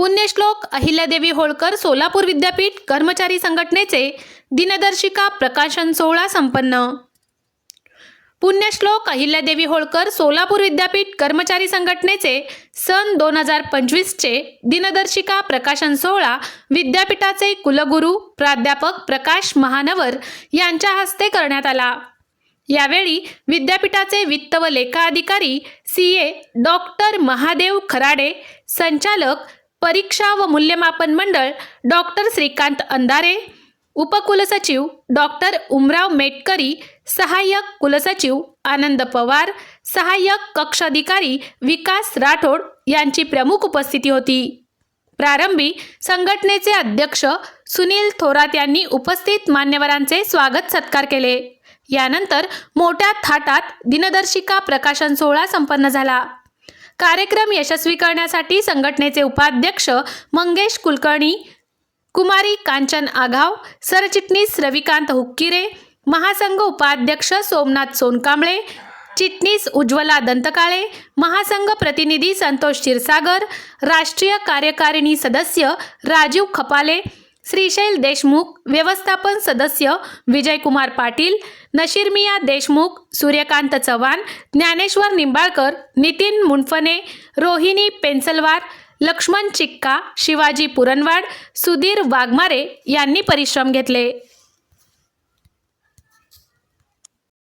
पुण्यश्लोक अहिल्यादेवी होळकर सोलापूर विद्यापीठ कर्मचारी संघटनेचे दिनदर्शिका प्रकाशन सोहळा संपन्न. पुण्यश्लोक अहिल्यादेवी होळकर सोलापूर विद्यापीठ कर्मचारी संघटनेचे सन दोन हजार पंचवीसचे दिनदर्शिका प्रकाशन सोहळा विद्यापीठाचे कुलगुरू प्राध्यापक प्रकाश महानवर यांच्या हस्ते करण्यात आला. यावेळी विद्यापीठाचे वित्त व लेखा अधिकारी C A doctor Mahadev Kharade संचालक परीक्षा व मूल्यमापन मंडळ डॉक्टर श्रीकांत अंधारे उपकुलसचिव डॉक्टर उमराव मेटकरी सहाय्यक कुलसचिव आनंद पवार सहाय्यक कक्ष अधिकारी विकास राठोड यांची प्रमुख उपस्थिती होती. प्रारंभी संघटनेचे अध्यक्ष सुनील थोरात यांनी उपस्थित मान्यवरांचे स्वागत सत्कार केले. यानंतर मोठ्या थाटात दिनदर्शिका प्रकाशन सोहळा संपन्न झाला. कार्यक्रम यशस्वी करण्यासाठी संघटनेचे उपाध्यक्ष मंगेश कुलकर्णी कुमारी कांचन आघाव सरचिटणीस रविकांत हुक्किरे महासंघ उपाध्यक्ष सोमनाथ सोनकांबळे चिटणीस उज्ज्वला दंतकाळे महासंघ प्रतिनिधी संतोष क्षीरसागर राष्ट्रीय कार्यकारिणी सदस्य राजीव खपाले श्रीशैल देशमुख व्यवस्थापन सदस्य विजयकुमार पाटील नशीरमिया देशमुख सूर्यकांत चव्हाण ज्ञानेश्वर निंबाळकर नितीन मुंडफने रोहिणी पेन्सलवार लक्ष्मण चिक्का शिवाजी पुरणवाड सुधीर वाघमारे यांनी परिश्रम घेतले.